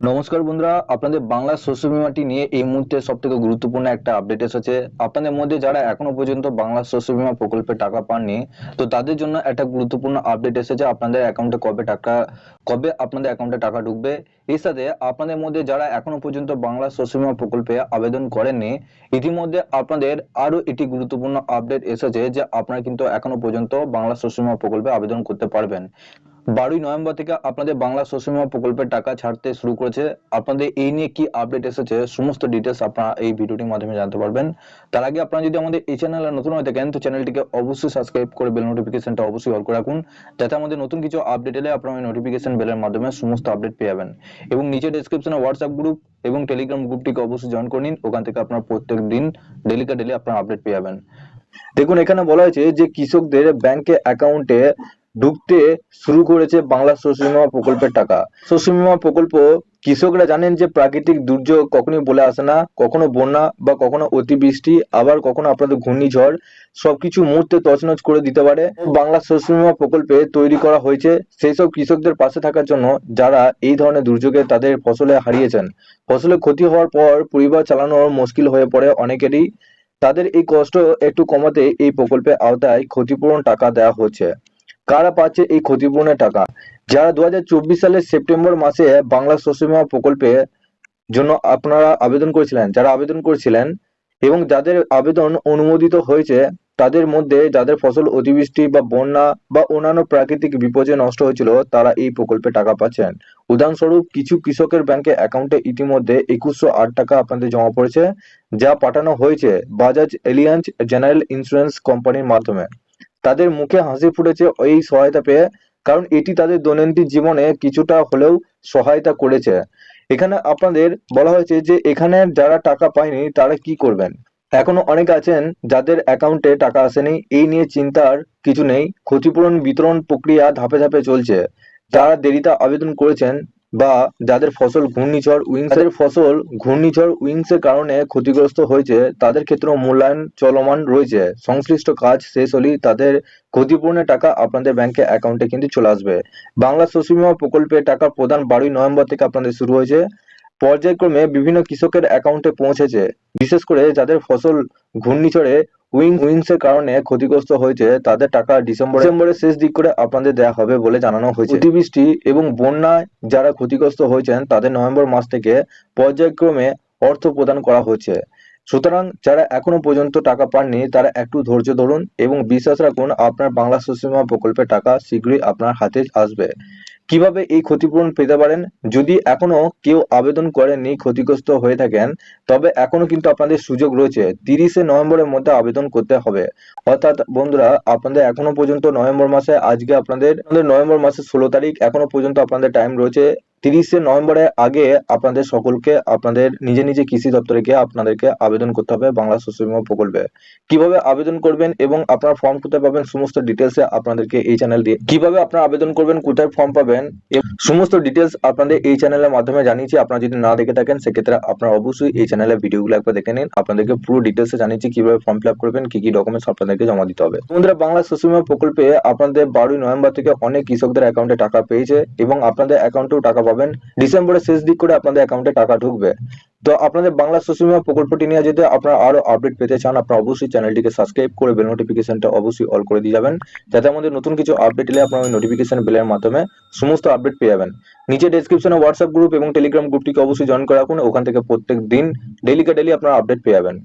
নমস্কার বন্ধুরা, আপনাদের বাংলা শস্য বিমাটি নিয়ে এই মুহূর্তে সব থেকে গুরুত্বপূর্ণ একটা আপডেট এসেছে। আপনাদের মধ্যে যারা এখনও পর্যন্ত বাংলা শস্য বিমা প্রকল্পে টাকা পাননি, তো তাদের জন্য একটা গুরুত্বপূর্ণ আপডেট এসেছে আপনাদের অ্যাকাউন্টে কবে টাকা, কবে আপনাদের অ্যাকাউন্টে টাকা ঢুকবে। এর সাথে আপনাদের মধ্যে যারা এখনও পর্যন্ত বাংলা শস্য বিমা প্রকল্পে আবেদন করেননি, ইতিমধ্যে আপনাদের আরও একটি গুরুত্বপূর্ণ আপডেট এসেছে যে আপনারা কিন্তু এখনও পর্যন্ত বাংলা শস্য বিমা প্রকল্পে আবেদন করতে পারবেন। বারোই নভেম্বর থেকে আপনাদের বাংলা শস্য বিমা প্রকল্পের টাকা ছাড়তে শুরু করেছে। আপনাদের এই নিয়ে কি আপডেট এসেছে, সমস্ত ডিটেলস আপনারা এই ভিডিওটির মাধ্যমে জানতে পারবেন। তার আগে আপনারা যদি আমাদের এই চ্যানেলে নতুন হয়ে থাকেন, তো চ্যানেলটিকে অবশ্যই সাবস্ক্রাইব করে বেল নোটিফিকেশনটা অবশ্যই অল করে রাখুন, যাতে আমাদের নতুন কিছু আপডেট এলে আপনারা ওই নোটিফিকেশন বেলের মাধ্যমে সমস্ত আপডেট পেয়ে যাবেন। এবং নিচে ডেসক্রিপশনে হোয়াটসঅ্যাপ গ্রুপ এবং টেলিগ্রাম গ্রুপটিকে অবশ্যই জয়েন করে নিন, ওখান থেকে আপনারা প্রত্যেক দিন ডেলিকা ডেলি আপনারা আপডেট পেয়ে যাবেন। দেখুন, এখানে বলা হয়েছে যে কৃষকদের ব্যাংকে অ্যাকাউন্টে ঢুকতে শুরু করেছে বাংলা শস্য বিমা প্রকল্পের টাকা। শস্য বিমা প্রকল্প, কৃষকরা জানেন যে প্রাকৃতিক দুর্যোগ কখনোই বলে আসে না, কখনো বন্যা বা কখনো অতিবৃষ্টি, আবার কখনো আপনাদের ঘূর্ণিঝড়, সবকিছু মুহূর্তে তছনছ করে দিতে পারে। বাংলা শস্য বিমা প্রকল্পে তৈরি করা হয়েছে সেই সব কৃষকদের পাশে থাকার জন্য যারা এই ধরনের দুর্যোগে তাদের ফসলে হারিয়েছেন। ফসলে ক্ষতি হওয়ার পর পরিবার চালানো মুশকিল হয়ে পড়ে অনেকেরই। তাদের এই কষ্ট একটু কমাতে এই প্রকল্পের আওতায় ক্ষতিপূরণ টাকা দেওয়া হচ্ছে। কারা পাচ্ছে এই ক্ষতিপূরণের টাকা? যারা দু হাজার চব্বিশ সালের সেপ্টেম্বর মাসে বাংলা শস্য বীমা প্রকল্পে জন্য আপনারা আবেদন করেছিলেন, যারা আবেদন করেছিলেন এবং যাদের আবেদন অনুমোদিত হয়েছে, তাদের মধ্যে যাদের ফসল অতিবৃষ্টি বা বন্যা বা অন্যান্য প্রাকৃতিক বিপর্যয়ে নষ্ট হয়েছিল, তারা এই প্রকল্পে টাকা পাচ্ছেন। উদাহরণস্বরূপ, কিছু কৃষকের ব্যাংকে অ্যাকাউন্টে ইতিমধ্যে একুশশো আট টাকা আপনাদের জমা পড়েছে, যা পাঠানো হয়েছে বাজাজ এলিয়ান্স জেনারেল ইন্স্যুরেন্স কোম্পানির মাধ্যমে। তাদের মুখে হাসি ফুটেছে এই সহায়তা পেয়ে, কারণ এটি তাদের দৈনন্দিন জীবনে কিছুটা হলেও সহায়তা করেছে। এখানে আপনাদের বলা হয়েছে যে এখানে যারা টাকা পায়নি, তারা কি করবেন? এখনও অনেক আছেন যাদের অ্যাকাউন্টে টাকা আসেনি, এই নিয়ে চিন্তার কিছু নেই। ক্ষতিপূরণ বিতরণ প্রক্রিয়া ধাপে ধাপে চলছে। যারা দেরিতে আবেদন করেছেন বা যাদের ফসল ঘূর্ণিঝড় উইংস এর ফসল ঘূর্ণিঝড় উইংস, এর কারণে ক্ষতিগ্রস্ত হয়েছে, তাদের ক্ষেত্রেও মূল্যায়ন চলমান রয়েছে। সংশ্লিষ্ট কাজ শেষ হলেই তাদের ক্ষতিপূরণের টাকা আপনাদের ব্যাংকে অ্যাকাউন্টে কিন্তু চলে আসবে। বাংলা শস্য বীমা প্রকল্পে টাকা প্রদান বারোই নভেম্বর থেকে আপনাদের শুরু হয়েছে। পর্যায়ক্রমে বিভিন্ন কৃষকের অ্যাকাউন্টে পৌঁছেছে। বিশেষ করে যাদের ফসল ঘূর্ণিঝড়ে উইং উইংস এর কারণে ক্ষতিগ্রস্ত হয়েছে তাদের টাকা ডিসেম্বর ডিসেম্বরের শেষ দিক করে আপনাদের দেওয়া হবে বলে জানানো হয়েছে। অতিবৃষ্টি এবং বন্যায় যারা ক্ষতিগ্রস্ত হয়েছেন তাদের নভেম্বর মাস থেকে পর্যায়ক্রমে অর্থ প্রদান করা হচ্ছে সুতরাং যারা এখনও পর্যন্ত টাকা পাননি, তারা একটু ধৈর্য ধরুন এবং বিশ্বাস রাখুন, আপনার বাংলা বীমা প্রকল্পের টাকা শীঘ্রই আপনার হাতে আসবে। কীভাবে এই ক্ষতিপূরণ পেতে পারেন? যদি এখনও কেউ আবেদন করেননি, ক্ষতিগ্রস্ত হয়ে থাকেন, তবে এখনও কিন্তু আপনাদের সুযোগ রয়েছে। তিরিশে নভেম্বরের মধ্যে আবেদন করতে হবে। অর্থাৎ বন্ধুরা, আপনাদের এখনও পর্যন্ত নভেম্বর মাসে, আজকে আপনাদের নভেম্বর মাসের ষোলো তারিখ এখনও পর্যন্ত আপনাদের টাইম রয়েছে। তিরিশে নভেম্বরের আগে আপনাদের সকলকে, আপনাদের নিজে নিজে কৃষি দপ্তরে গিয়ে আপনাদেরকে আবেদন করতে হবে বাংলা শস্য বীমা প্রকল্পে। কীভাবে আবেদন করবেন এবং আপনার ফর্ম কোথায় পাবেন সমস্ত ডিটেলসে আপনাদেরকে এই চ্যানেল দিয়ে কীভাবে আপনারা আবেদন করবেন, কোথায় ফর্ম পাবেন সমস্ত ডিটেলস আপনাদের এই চ্যানেলের মাধ্যমে জানিয়েছি। আপনারা যদি না দেখে থাকেন, সেক্ষেত্রে আপনারা অবশ্যই এই চ্যানেলের ভিডিওগুলো একবার দেখে নিন। আপনাদেরকে পুরো ডিটেলসে জানিয়েছি কীভাবে ফর্ম ফিল আপ করবেন, কি কি ডকুমেন্টস আপনাদেরকে জমা দিতে হবে। বন্ধুরা, বাংলা শস্য বীমা প্রকল্পে আপনাদের বারোই নভেম্বর থেকে অনেক কৃষকদের অ্যাকাউন্টে টাকা পেয়েছে এবং আপনাদের অ্যাকাউন্টেও টাকা পাবেন। ডিসেম্বরের শেষ দিক করে আপনাদের অ্যাকাউন্টে টাকা ঢুকবে। তো আপনাদের বাংলা শস্য বীমা প্রকল্পটি নিয়ে যদি আপনারা আরও আপডেট পেতে চান, আপনারা অবশ্যই চ্যানেলটিকে সাবস্ক্রাইব করে বেল নোটিফিকেশনটা অবশ্যই অল করে দিয়ে যাবেন। যাতে আমাদের নতুন কিছু আপডেট এলে আপনারা ওই নোটিফিকেশন বেলের মাধ্যমে সমস্ত আপডেট পেয়ে যাবেন। নিচে ডেসক্রিপশনে হোয়াটসঅ্যাপ গ্রুপ এবং টেলিগ্রাম গ্রুপটিকে অবশ্যই জয়েন করে রাখুন। ওখান থেকে প্রত্যেক দিন ডেইলি ডেইলি আপনারা আপডেট পেয়ে যাবেন।